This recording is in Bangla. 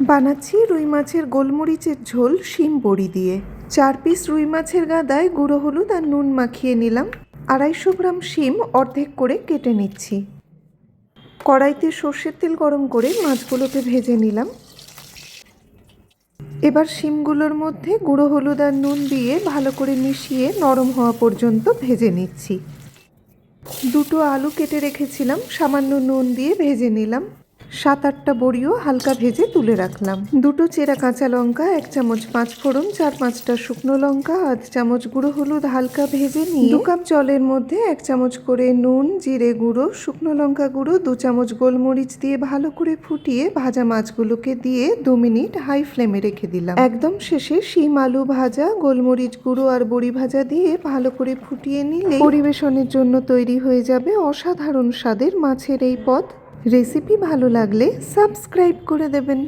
বানাচ্ছি রুই মাছের গোলমরিচের ঝোল শিম বড়ি দিয়ে। চার পিস রুই মাছের গাদায় গুঁড়ো হলুদ আর নুন মাখিয়ে নিলাম। আড়াইশো গ্রাম শিম অর্ধেক করে কেটে নিচ্ছি। কড়াইতে সর্ষের তেল গরম করে মাছগুলোকে ভেজে নিলাম। এবার শিমগুলোর মধ্যে গুঁড়ো হলুদ আর নুন দিয়ে ভালো করে মিশিয়ে নরম হওয়া পর্যন্ত ভেজে নিচ্ছি। দুটো আলু কেটে রেখেছিলাম, সামান্য নুন দিয়ে ভেজে নিলাম। সাত আটটা বড়িও হালকা ভেজে তুলে রাখলাম। দুটো চেরা কাঁচা লঙ্কা, এক চামচ পাঁচ ফোড়ন, চার পাঁচটা শুকনো লঙ্কা, আধ চামচ গুঁড়ো হলুদ হালকা ভেজে নিয়ে দু কাপ জলের মধ্যে এক চামচ করে নুন, জিরে গুঁড়ো, শুকনো লঙ্কা গুঁড়ো, দু চামচ গোলমরিচ দিয়ে ভালো করে ফুটিয়ে ভাজা মাছগুলোকে দিয়ে দু মিনিট হাই ফ্লেমে রেখে দিলাম। একদম শেষে শিম আলু ভাজা, গোলমরিচ গুঁড়ো আর বড়ি ভাজা দিয়ে ভালো করে ফুটিয়ে নিলে পরিবেশনের জন্য তৈরি হয়ে যাবে অসাধারণ স্বাদের মাছের এই পদ। রেসিপি ভালো লাগলে সাবস্ক্রাইব করে দেবেন।